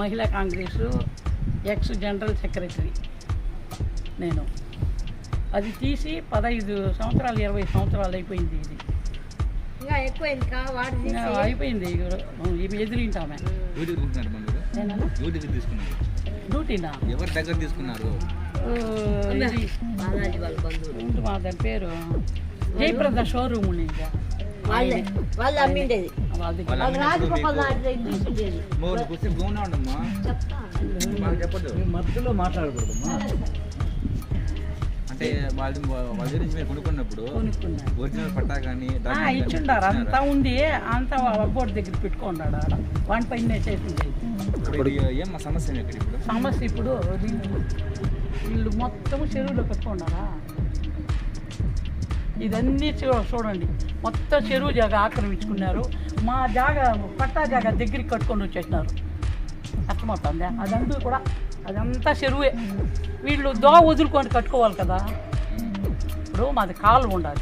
మహిళా Congress X general secretary నేను. అది తీసి పదహైదు సంవత్సరాలు ఇరవై సంవత్సరాలు అయిపోయింది ఇది. అయిపోయింది ఇవి ఎదిరింటామే. డ్యూటీనా? ఎవరి దగ్గర తీసుకున్నారు? మా దాని పేరు? జయప్రద షోరూమ్ ఉంది వాళ్ళే అమ్మిండేది. మధ్యలో మాట్లాడకూడదమ్మా అంటే వాళ్ళ వాళ్ళ గురించి మీరు కొనుక్కున్నప్పుడు ఒరిజినల్ పట్టా కానీ ఇచ్చిండారు. అంతా ఉంది. అంతా అబ్బోడి దగ్గర పెట్టుకున్నాడు ఆడ. వాని పైన చేసింది. ఇప్పుడు ఏం సమస్య ఇక్కడ ఇప్పుడు? సమస్య ఇప్పుడు వీళ్ళు వీళ్ళు మొత్తం చెరువులో పెట్టుకున్నారా? ఇదన్నీ చూ- చూడండి. మొత్తం చెరువు జాగా ఆక్రమించుకున్నారు. మా జాగా పట్టా జాగా దగ్గరికి కట్టుకొని వచ్చేసినారు. అర్థమవుతుంది? అదంతా కూడా అదంతా చెరువే. వీళ్ళు దో వదులుకొని కట్టుకోవాలి కదా. ఇప్పుడు మాది కాలువ ఉండాలి.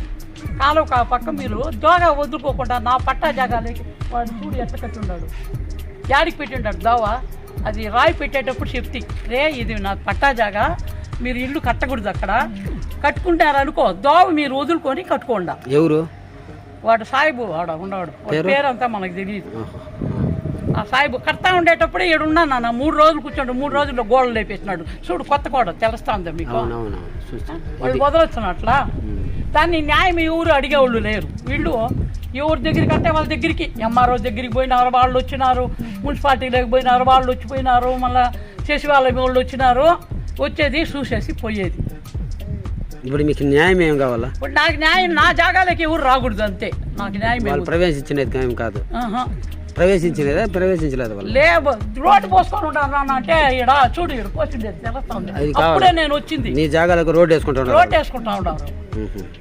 కాలువ కా పక్క మీరు దోగా వదులుకోకుండా నా పట్టా జాగాలకి వాడు చూడు ఎట్ట కట్టున్నాడు యాడికి పెట్టిండాడు దోవ? అది రాయి పెట్టేటప్పుడు చెప్తి రే ఇది నా పట్టా జాగా. మీరు ఇల్లు కట్టకూడదు అక్కడ. కట్టుకుంటారనుకో దోవ మీరు వదులుకొని కట్టుకోండా. ఎవరు? వాడు సాయిబు వాడు ఉన్నాడు పేరంతా మనకు తెలియదు ఆ సాయిబు కడతా ఉండేటప్పుడే ఈడున్నా నాన్న మూడు రోజులు కూర్చోండి మూడు రోజుల్లో గోడలు లేపేసినాడు. చూడు కొత్త గోడ తెలుస్తా ఉందా మీకు వాళ్ళు వదలొచ్చినట్లా? దాన్ని న్యాయం ఎవరు అడిగేవాళ్ళు లేరు. వీళ్ళు ఎవరి దగ్గరికి అంటే వాళ్ళ దగ్గరికి. ఎంఆర్ఓ దగ్గరికి పోయినారు వాళ్ళు వచ్చినారు. మున్సిపాలిటీలోకి పోయినారు వాళ్ళు వచ్చిపోయినారు. మళ్ళీ సచివాలయం వాళ్ళు వచ్చినారు. వచ్చేది చూసేసి పోయేది. ఇప్పుడు మీకు న్యాయం ఏం కావాలా? ఇప్పుడు నాకు న్యాయం నా జాగాలకి ఎవరు రాకూడదు అంతే. నాకు న్యాయం వాళ్ళు ప్రవేశించినది ఏం కాదు. ఆహా. ప్రవేశించినదా ప్రవేశించలేదు వాళ్ళు? రోడ్డు పోసుకొని ఉంటాను నాన్న అంటే ఈడ చూడు తెలుస్తుంది. అది కావాలి. అప్పుడే నేను వచ్చింది. నీ జాగాలకు రోడ్డు వేసుకుంటున్నారు రోడ్డు వేసుకుంటా ఉన్నారు.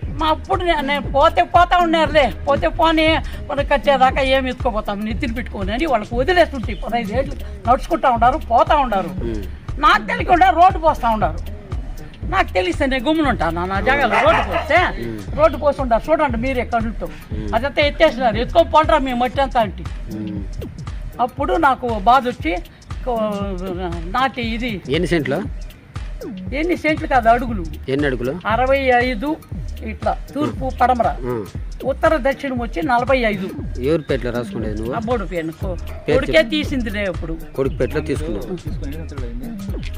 మా అప్పుడు నే- నేను పోతే పోతా ఉన్నారులే. పోతే పోనీ మనకి వచ్చేదాకా ఏమి ఎత్తుకోపోతాం? నెత్తిని పెట్టుకొని అని వాళ్ళకి వదిలేస్తుంటాయి పదహైదు ఏళ్ళు నడుచుకుంటా ఉన్నారు పోతా ఉన్నారు. నాకు తెలియకుండా రోడ్డు పోస్తా ఉన్నారు. నాకు తెలిస్తే నేను గుమ్మున ఉంటాను నా జాగాలో రోడ్డు పోస్తే రోడ్డు పోసి ఉంటారు చూడండి మీరే కళ్ళుతో అదంతా ఎత్తేసినారు. ఎత్తుకో పంటరా మేము మట్టి అంతా అంటే. అప్పుడు నాకు బాధ వచ్చి కో- నాటి ఇది. ఎన్ని సెంట్లు? ఎన్ని సెంట్లు కాదు అడుగులు. ఎన్ని అడుగులు? అరవై ఐదు ఇట్లా తూర్పు పడమర. ఉత్తర దక్షిణం వచ్చి నలభై ఐదు. ఎవరి పేట్లో రాసుకునేది నువ్వు? అబ్బోడు కొడుకే తీసిందిలే ఇప్పుడు కొడుకు పేట్లో తీసుకున్నావు.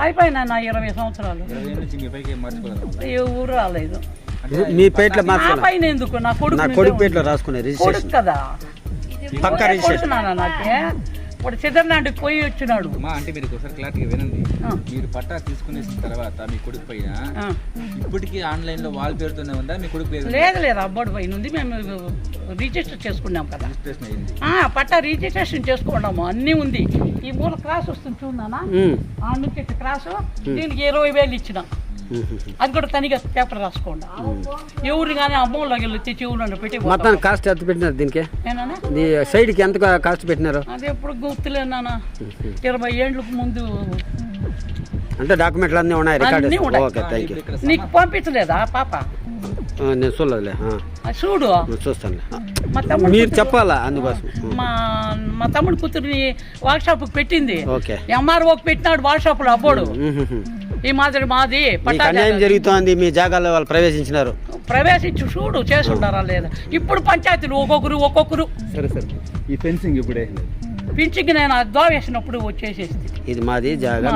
అయిపోయినా నా ఇరవై సంవత్సరాలు. ఏ ఊరు రాలేదు. మీ పేట్లో నా పైన ఎందుకు? నా కొడుకు నా కొడుకు. పేట్లో రాసుకునే కొడుకు రిజిస్ట్రేషన్ కదా. పక్క రిజిస్ట్రేషన్ కొడుకున్నానా నాకే? ఇప్పుడు సిద్ధర్నాటికి పోయి వచ్చినాడు. మా అంటే మీరు ఒకసారి క్లారిటీగా వినండి. మీరు పట్టా తీసుకునేసిన తర్వాత మీ కొడుకు పైన ఆ. ఇప్పటికీ ఆన్లైన్లో వాళ్ళ పేరుతోనే ఉందా? మీ కొడుకు పేరు లేదు లేదు అబ్బోడు పైన ఉంది. మేము రిజిస్టర్ చేసుకున్నాం కదా. రిజిస్ట్రేషన్ అయింది. ఆ, పట్టా రిజిస్ట్రేషన్ చేసుకున్నాము. అన్నీ ఉంది. ఈ మూల క్రాస్ వస్తుంది చూడనా ఆ నుంచి క్రాసు దీనికి ఇరవై వేలు ఇచ్చిన. అది కూడా తనిగా పేపర్ రాసుకోండి. ఎవరు కానీ అమ్మోళ్ళకి వెళ్ళి తెచ్చి పెట్టి మొత్తం కాస్ట్ ఎంత పెట్టినారు దీనికి? సైడ్కి ఎంత కాస్ట్ పెట్టినారు? అది ఎప్పుడు గుర్తులే నాన్న ఇరవై ఏళ్ళకు ముందు అంటే డాక్యుమెంట్లు అన్నీ ఉన్నాయి రికార్డ్. ఓకే థ్యాంక్ యూ నీకు పంపించలేదా పాప? నేను చూడలేదులే చూడు. తమ్ముడు మీరు చెప్పాలా అందుకోసం? మా మా తమ్ముడు కూతురిని వార్క్షాప్కి పెట్టింది. ఓకే. ఎంఆర్ఓకి పెట్టినాడు వార్క్షాప్లో అబ్బోడు. ఈ మాదిరి మాది అన్యాయం జరుగుతోంది మీ జాగాల్లో వాళ్ళు ప్రవేశించినారు. ప్రవేశించి చూడు చేసి ఉండారా లేదా? ఇప్పుడు పంచాయతీలు ఒక్కొక్కరు ఒక్కొక్కరు. సరే సరే. ఈ ఫెన్సింగ్ ఇప్పుడే. పింఛకి నేను అద్దా వేసినప్పుడు వచ్చేసేసి ఇది మాది జాగా.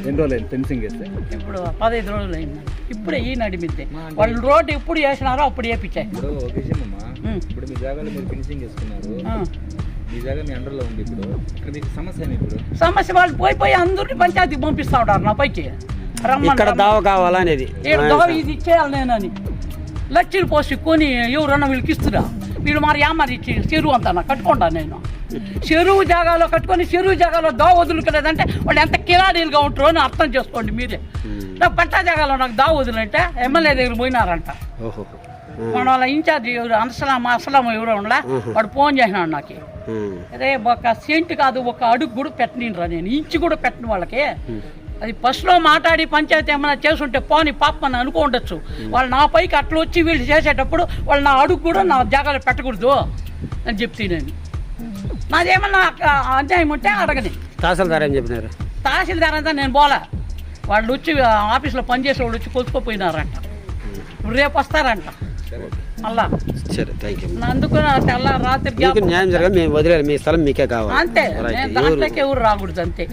ఎన్ని రోజులు అయింది ఫెన్సింగ్ వేస్తే ఇప్పుడు పదహైదు రోజులు అయింది. ఇప్పుడే ఈ నడిమిద్దే. వాళ్ళు రోడ్డు ఎప్పుడు వేసినారో అప్పుడు వేపించాయి ఇప్పుడు మీ జాగాలో మీరు ఫినిషింగ్ చేసుకున్నారు. ఆ. మీ జాగా మీ అండర్లో ఉంది ఇప్పుడు ఇక్కడ మీకు సమస్య ఏమి ఇప్పుడు? సమస్య వాళ్ళు పోయి పోయి అందరిని పంచాయతీకి పంపిస్తా ఉంటారు నా పైకి. ఇక్కడ దావ కావాలా అనేది? ఈడ దోవ ఇది ఇచ్చేయాలి నేనని లక్షలు పోసి కొని ఎవరన్నా వీళ్ళకి ఇస్తురా? వీళ్ళు మరి యామారి ఇచ్చి చెరువు అంతా నా కట్టుకుంటా నేను. చెరువు జాగాలో కట్టుకొని చెరువు జాగాలో దో వదులుకోలేదంటే వాళ్ళు ఎంత కిలాడీలుగా ఉంటారో అని అర్థం చేసుకోండి మీరే. నాకు పట్టా జాగాలో నాకు దా వదులంటే ఎమ్మెల్యే దగ్గర పోయినారంట. మన వాళ్ళ ఇన్ఛార్జ్ ఎవరు అసలాం అసలాం ఎవరో ఉండలా వాడు ఫోన్ చేసినాడు నాకు. అరే ఒక సెంట్ కాదు ఒక అడుగు కూడా పెట్టనిరా నేను. ఇంచు కూడా పెట్టను వాళ్ళకి. అది ఫస్ట్లో మాట్లాడి పంచాయతీ ఏమైనా చేసుంటే పోని పాప అని అనుకో ఉండొచ్చు. వాళ్ళు నా పైకి అట్లా వచ్చి వీళ్ళు చేసేటప్పుడు వాళ్ళు నా అడుగు కూడా నా జాగాలో పెట్టకూడదు అని చెప్తే నేను. నాదేమన్నా అన్యాయం ఉంటే అడగని. తహసీల్దార్ ఏం చెప్పినారు? తహసీల్దార్ అంతా నేను పోలే వాళ్ళు వచ్చి ఆఫీస్లో పనిచేసే వాళ్ళు వచ్చి కొలుసుకుపోయినారంట రేపు వస్తారంట. సరే థ్యాంక్ యూ అందుకు రాత్రి. న్యాయం జరగాలి మేము వదిలేదు మీ స్థలం మీకే కావాలి. అంతే. ఎవరు రాకూడదు అంతే.